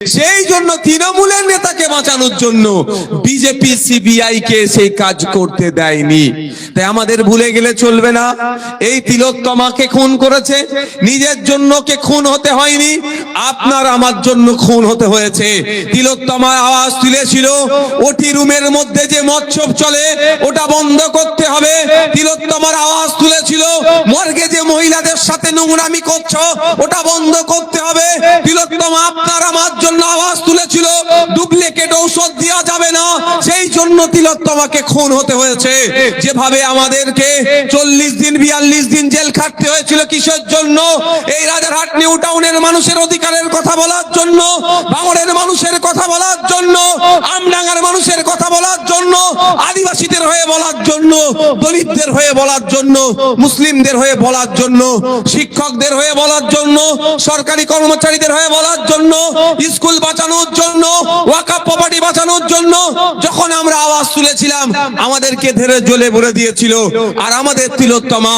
সেই জন্য তৃণমূলের নেতাকে বাঁচানোর জন্য বিজেপি, সিবিআই কে সেই কাজ করতে দেয়নি। তাই আমাদের ভুলে গেলে চলবে না। এই তিলোত্তমাকে খুন করেছে, নিজের জন্য কে খুন হতে হয়নি, আপনার আমার জন্য খুন হতে হয়েছে। তিলোত্তমার আওয়াজ তুলেছিল ওটি রুমের মধ্যে যে মৎসব চলে, ওটা বন্ধ করতে হবে। তিলোত্তমার আওয়াজ তুলেছিল, মর্গে যে মহিলাদের সাথে নোংরামি করছ, ওটা বন্ধ করতে হবে। তিলোত্তমা, আপনার আমার জন্য আওয়াজ তুলেছিল ডুপ্লিকেট ঔষধ দেওয়া যাবে না। জন্য তিলোত্তমাকে খুন হতে হয়েছে। যেভাবে আমাদেরকে চল্লিশ দিন বিয়াল্লিশ দিন জেল খাটতে হয়েছিল কিসের জন্য? এই রাজারহাট নিউ টাউনের মানুষের অধিকারের কথা বলার জন্য ভাঙড়ের মানুষের কথা বলার জন্য আমডাঙ্গার মানুষের কথা বলার জন্য আদিবাসীদের হয়ে বলার জন্য দলিতদের হয়ে বলার জন্য মুসলিমদের হয়ে বলার জন্য শিক্ষকদের হয়ে বলার জন্য সরকারি কর্মচারীদের হয়ে বলার জন্য স্কুল বাঁচানোর জন্য ওয়াকাপ প্রপার্টি বাঁচানোর জন্য যখন আমরা আওয়াজ তুলেছিলাম, আমাদেরকে ধরে জ্বলে ভরে দিয়েছিল। আর আমাদের তিলোত্তমা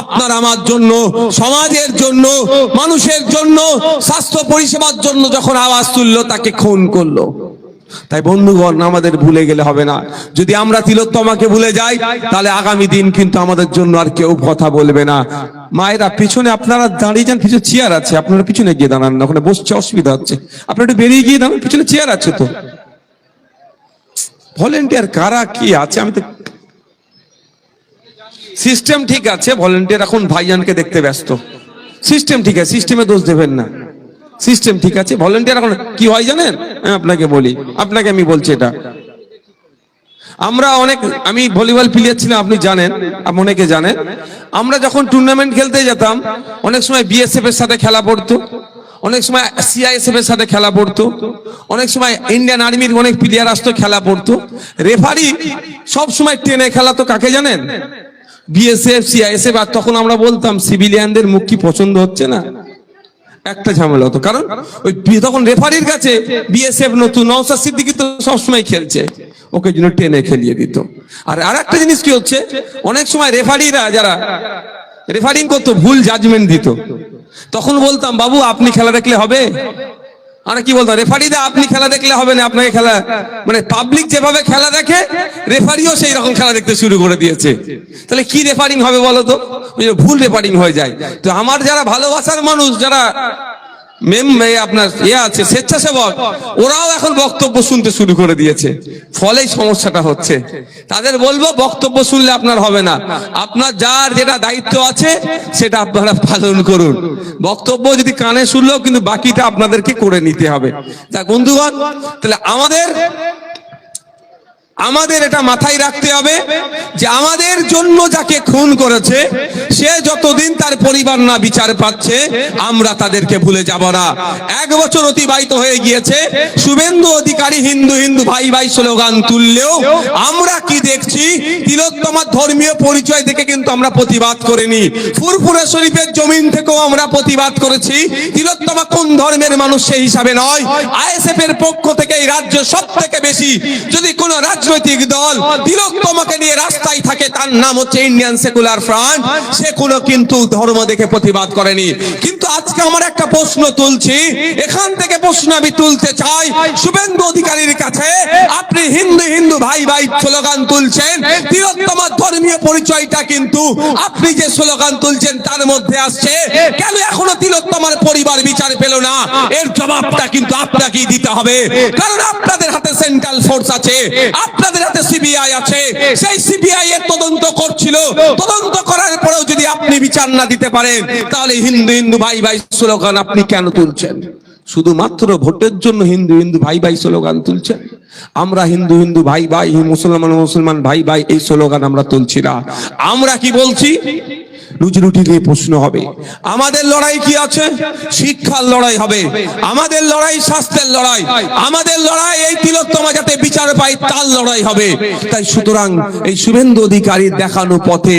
আপনার আমার জন্য, সমাজের জন্য, মানুষের জন্য, স্বাস্থ্য পরিষেবার জন্য যখন আওয়াজ তুললো, তাকে খুন করল। তাই বন্ধুগণ, আমাদের ভুলে গেলে হবে না। যদি আমরা তিলোত্তমাকে ভুলে যাই, তাহলে আগামী দিন কিন্তু আমাদের জন্য আর কেউ কথা বলবে না। মায়েরা, পিছনে আপনারা দাঁড়িয়ে যান কিছু চেয়ার আছে। আপনারা পিছনে গিয়ে দাঁড়ান, ওখানে বসছে অসুবিধা হচ্ছে। আপনারা একটু বেরিয়ে গিয়ে দাঁড়ান, পিছনে চেয়ার আছে তো। ভলেন্টিয়ার কারা, কি আছে? আমি তো সিস্টেম ঠিক আছে ভলেন্টিয়ার এখন ভাইজানকে দেখতে ব্যস্ত। সিস্টেম ঠিক আছে সিস্টেমে দোষ দেবেন না। সিস্টেম ঠিক আছে ভলেন্টিয়ার এখন কি হয় জানেন? আমি আপনাকে বলি, আপনাকে আমি বলছি এটা। আমরা অনেক আমি ভলিবল প্লেয়ার ছিলাম, আপনি জানেন অনেকে জানেন। আমরা যখন টুর্নামেন্ট খেলতে যেতাম, অনেক সময় বিএসএফ এর সাথে খেলা পড়তো। অনেক সময় সিআইএসএফ এর সাথে খেলা পড়তো। অনেক সময় ইন্ডিয়ান আর্মির অনেক প্লেয়ার আসতো, খেলা পড়তো। রেফারি সব সময় টেনে খেলা তো কাকে জানেন? বিএসএফ সিআইএসএফ আর তখন আমরা বলতাম সিভিলিয়ানদের মুখ কি পছন্দ হচ্ছে না? একটা ঝামেলা হতো। কারণ ওই তখন রেফারির কাছে বিএসএফ নতুন নওসাদ সিদ্দিকি তো সবসময় খেলছে। ওকে জন্য টেনে খেলিয়ে দিত। আর আর একটা জিনিস কি হচ্ছে? অনেক সময় রেফারিরা যারা রেফারিং করতো, ভুল জাজমেন্ট দিত। তখন বলতাম, বাবু, আপনি খেলা দেখলে হবে? আমরা কি বলতাম রেফারিদা আপনি খেলা দেখলে হবে না, আপনাকে খেলা মানে পাবলিক যেভাবে খেলা দেখে রেফারিও সেই রকম খেলা দেখতে শুরু করে দিয়েছে। তাহলে কি রেফারিং হবে বলো তো? ভুল রেফারিং হয়ে যায়। তো আমার যারা ভালোবাসার মানুষ, যারা মেম আপনার ইয়ে আছে, স্বেচ্ছাসেবক, ওরাও এখন বক্তব্য শুনতে শুরু করে দিয়েছে। ফলেই সমস্যাটা হচ্ছে। তাদের বলব, বক্তব্য শুনলে আপনার হবে না। আপনার যার যেটা দায়িত্ব আছে, সেটা আপনারা পালন করুন। বক্তব্য যদি কানে শুনলেও কিন্তু বাকিটা আপনাদেরকে করে নিতে হবে। তা বন্ধুগণ, তাহলে আমাদের আমাদের এটা মাথায় রাখতে হবে যে আমাদের জন্য যাকে খুন করেছে, সে যতদিন তার পরিবার না বিচার পাচ্ছে, আমরা তাদেরকে ভুলে যাব না। এক বছর অতিবাহিত হয়ে গিয়েছে, শুভেন্দু অধিকারী হিন্দু হিন্দু ভাই ভাই স্লোগান তুললেও আমরা কি দেখছি? তিলোত্তমার ধর্মীয় পরিচয় দেখে কিন্তু আমরা প্রতিবাদ করিনি। ফুরফুরে শরীফের জমিন থেকেও আমরা প্রতিবাদ করেছি। তিলোত্তমা কোন ধর্মের মানুষ সেই হিসাবে নয়? আইএসএফ এর পক্ষ থেকে এই রাজ্য সব থেকে বেশি। যদি কোন রাজনৈতিক দল তিলোত্তমাকে নিয়ে রাস্তায় থাকে তার নাম হচ্ছে ইন্ডিয়ান সেকুলার ফ্রন্ট সে কোনো কিন্তু ধর্ম দেখে প্রতিবাদ করেনি। কিন্তু আজকে আমার একটা প্রশ্ন তুলছি এখান থেকে প্রশ্ন আমি তুলতে চাই শুভেন্দু অধিকারীর কাছে আপনি হিন্দু হিন্দু ভাই ভাই স্লোগান তুলছেন তিলোত্তমার ধর্মীয় পরিচয়টা কিন্তু আপনি যে স্লোগান তুলছেন তার মধ্যে আসছে। কেন এখনও তিলোত্তমার পরিবার বিচার পেল না? এর জবাবটা কিন্তু আপনাকেই দিতে হবে। কারণ আপনাদের হাতে সেন্ট্রাল ফোর্স আছে। আপনাদের হাতে সিবিআই আছে। সেই সিবিআই এর তদন্ত করছিল। তদন্ত করার পরেও যদি আপনি বিচার না দিতে পারেন, তাহলে হিন্দু হিন্দু ভাই ভাই স্লোগান আপনি কেন তুলছেন? শুধুমাত্র ভোটের জন্য হিন্দু হিন্দু ভাই ভাই স্লোগান তুলছেন? আমরা হিন্দু হিন্দু ভাই ভাই, মুসলমান মুসলমান ভাই ভাই, এই স্লোগান আমরা তুলছি না। আমরা কি বলছি? রুজি রুটি নিয়ে প্রশ্ন হবে। আমাদের লড়াই কি আছে? শিক্ষার লড়াই হবে। আমাদের লড়াই স্বাস্থ্যের লড়াই। আমাদের লড়াই এই তিলোত্তমা যাতে বিচার পায়, তার লড়াই হবে। তাই সুতরাং এই শুভেন্দু অধিকারীর দেখানো পথে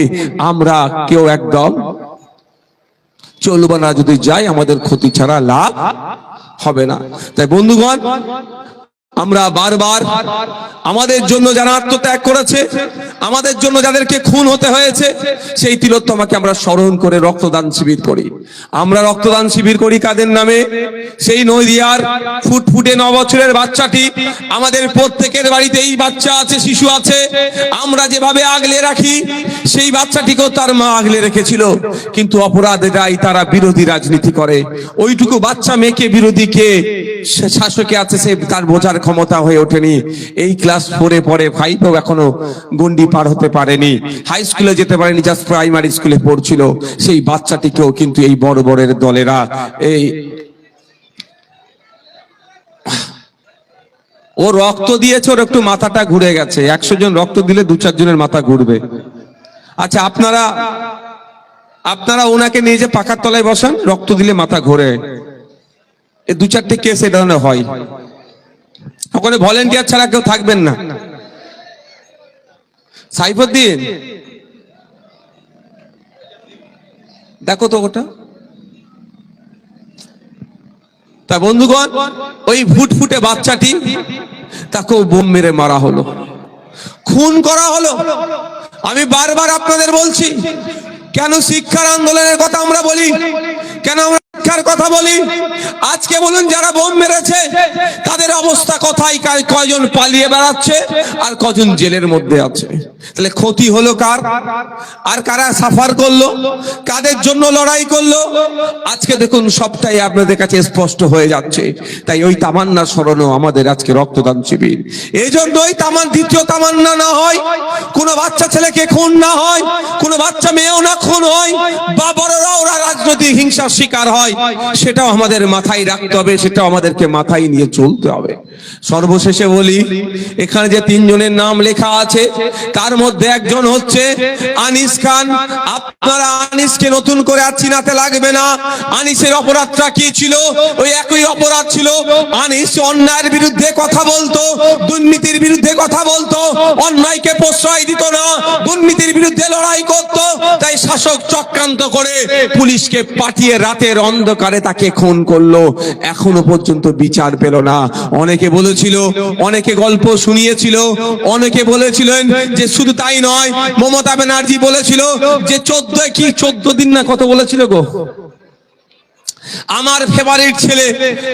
আমরা কেউ একদম চলবো না যদি যাই, আমাদের ক্ষতি ছাড়া লাভ হবে না। তাই বন্ধুগণ আমরা বারবার আমাদের জন্য যারা আত্মত্যাগ করেছে, আমাদের জন্য যাদেরকে খুন হতে হয়েছে, সেই তিলোত্তমাকে আমরা স্মরণ করে রক্তদান শিবির করি। আমরা রক্তদান শিবির করি কাদের নামে? সেই নদিয়ার ফুটফুটে ন বছরের বাচ্চাটি, আমাদের প্রত্যেকের বাড়িতে এই বাচ্চা আছে, শিশু আছে। আমরা যেভাবে আগলে রাখি, সেই বাচ্চাটিকেও তার মা আগলে রেখেছিল। কিন্তু অপরাধীরাই তারা বিরোধী রাজনীতি করে। ওইটুকু বাচ্চা মেয়েকে বিরোধী কে? শাসকে আছে সে তার বোঝার ক্ষমতা হয়ে ওঠেনি। এই ক্লাস ফোরে পরে ফাইভেও এখনও গন্ডি পার হতে পারেনি। হাই স্কুলে যেতে পারেনি জাস্ট প্রাইমারি স্কুলে পড়ছিল। সেই বাচ্চাটিকেও কিন্তু এই বড় বড়ের দলেরা এই ও রক্ত দিয়েছে, ওর একটু মাথাটা ঘুরে গেছে। একশো জন রক্ত দিলে দু চারজনের মাথা ঘুরবে। আচ্ছা আপনারা আপনারা ওনাকে নিয়ে যে পাখার তলায় বসান, রক্ত দিলে মাথা ঘোরে। দু চারটে কেস এ ধরনের হয়। ওখানে ভলেন্টিয়ার ছাড়া কেউ থাকবেন না। সাইফুদ্দিন। দেখো তো ওটা। তা বন্ধুগণ, ওই ফুটফুটে বাচ্চাটি তাকেও বোম মেরে মারা হলো। খুন করা হলো। আমি বারবার আপনাদের বলছি, কেন শিক্ষার আন্দোলনের কথা আমরা বলি? কেন আমরা শিক্ষার কথা বলি। আজকে বলুন যারা বোম মেরেছে, তাদের অবস্থা কোথায়? কার- কয়জন পালিয়ে বেড়াচ্ছে? আর কজন জেলের মধ্যে আছে? তাহলে ক্ষতি হলো কার? আর কারা সাফার করল? কাদের জন্য লড়াই করল? আজকে দেখুন সবটাই আপনাদের কাছে স্পষ্ট হয়ে যাচ্ছে। তাই ওই তামান্না স্মরণও আমাদের আজকে রক্তদান শিবির। এই জন্যই তামান দ্বিতীয় তামান্না না হয়, কোনো বাচ্চা ছেলেকে খুন না হয়, কোনো বাচ্চা মেয়েও না খুন হয়, বা বড়রা ওরা রাজনৈতিক হিংসার শিকার হয়। সেটাও আমাদের মাথায় রাখতে হবে, সেটাও আমাদেরকে মাথায় নিয়ে চলতে হবে। সর্বশেষে বলি, এখানে যে তিনজনের নাম লেখা আছে, তার মধ্যে একজন হচ্ছে আনিস খান। আপনারা আনিসকে নতুন আর চিনাতে লাগবে না। আনিসের অপরাধটা কি ছিল? ওই একই অপরাধ ছিল। আনিস অন্যায়ের বিরুদ্ধে কথা বলতো, দুর্নীতির বিরুদ্ধে কথা বলতো। অন্যায়কে প্রশ্রয় দিত না, দুর্নীতির বিরুদ্ধে লড়াই করত। তাই শাসক চক্রান্ত করে পুলিশকে পাঠিয়ে রাতের অন্ধকারে তাকে খুন করল। এখনও পর্যন্ত বিচার পেল না। অনেকে বলেছিল, অনেকে গল্প শুনিয়েছিল, অনেকে বলেছিলেন যে শুধু তাই নয়, মমতা ব্যানার্জি বলেছিল যে চোদ্দ কি, চোদ্দ দিন না কত বলেছিল গো? আমার ফেভারিট ছেলে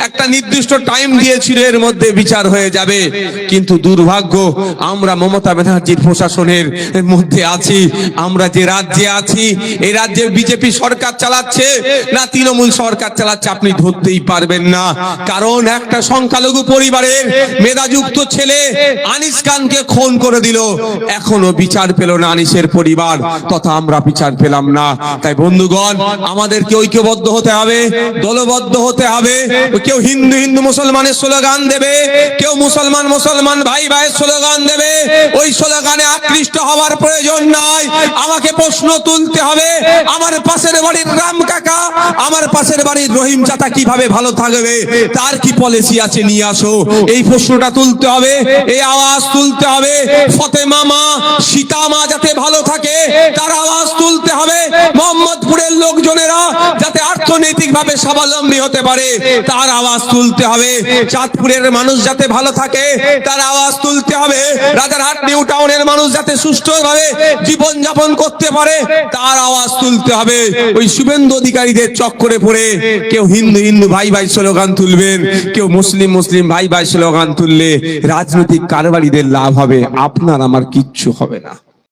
একটা নির্দিষ্ট টাইম দিয়েছিল, এর মধ্যে বিচার হয়ে যাবে। কিন্তু দুর্ভাগ্য, আমরা মমতা ব্যানার্জির প্রশাসনের মধ্যে আছি, আমরা যে রাজ্যে আছি এই রাজ্যে বিজেপি সরকার চালাচ্ছে, না তৃণমূল সরকার চালাচ্ছে, আপনি ধরতেই পারবেন না। কারণ একটা সংখ্যালঘু পরিবারের মেধাযুক্ত ছেলে আনিস খানকে খুন করে দিল। এখনও বিচার পেল না আনিসের পরিবার, তথা আমরা বিচার পেলাম না। তাই বন্ধুগণ, আমাদেরকে ঐক্যবদ্ধ হতে হবে। দলবদ্ধ হতে হবে। কেউ হিন্দু হিন্দু মুসলমানের স্লোগান দেবে, কেউ মুসলমান মুসলমান ভাই ভাইয়ের স্লোগান দেবে। ওই স্লোগানে আকৃষ্ট হওয়ার প্রয়োজন নাই। আমাকে প্রশ্ন তুলতে হবে, আমার পাশের বাড়ির রাম কাকা, আমার পাশের বাড়ির রহিম চাচা কীভাবে ভালো থাকবে? তার কি পলিসি আছে নিয়ে আসো। এই প্রশ্নটা তুলতে হবে, এই আওয়াজ তুলতে হবে। ফতেমা মা, সীতা মা যাতে ভালো থাকে, তার আওয়াজ তুলতে হবে মোহাম্মদপুরের লোকজনেরা যাতে অর্থনৈতিক ভাবে স্বাবলম্বী হতে পারে, তার আওয়াজ তুলতে হবে। চাঁদপুরের মানুষ যাতে ভালো থাকে, তার আওয়াজ তুলতে হবে। রাজারহাট, নিউ টাউনের মানুষ যাতে সুষ্ঠুভাবে জীবন যাপন করতে পারে, তার আওয়াজ তুলতে হবে। ওই শুভেন্দু অধিকারীদের চক্করে পড়ে কেউ হিন্দু হিন্দু ভাই ভাই স্লোগান তুলবেন, কেউ মুসলিম মুসলিম ভাই ভাই স্লোগান তুললে রাজনৈতিক কারবারিদের লাভ হবে। আপনার আমার কিচ্ছু হবে না।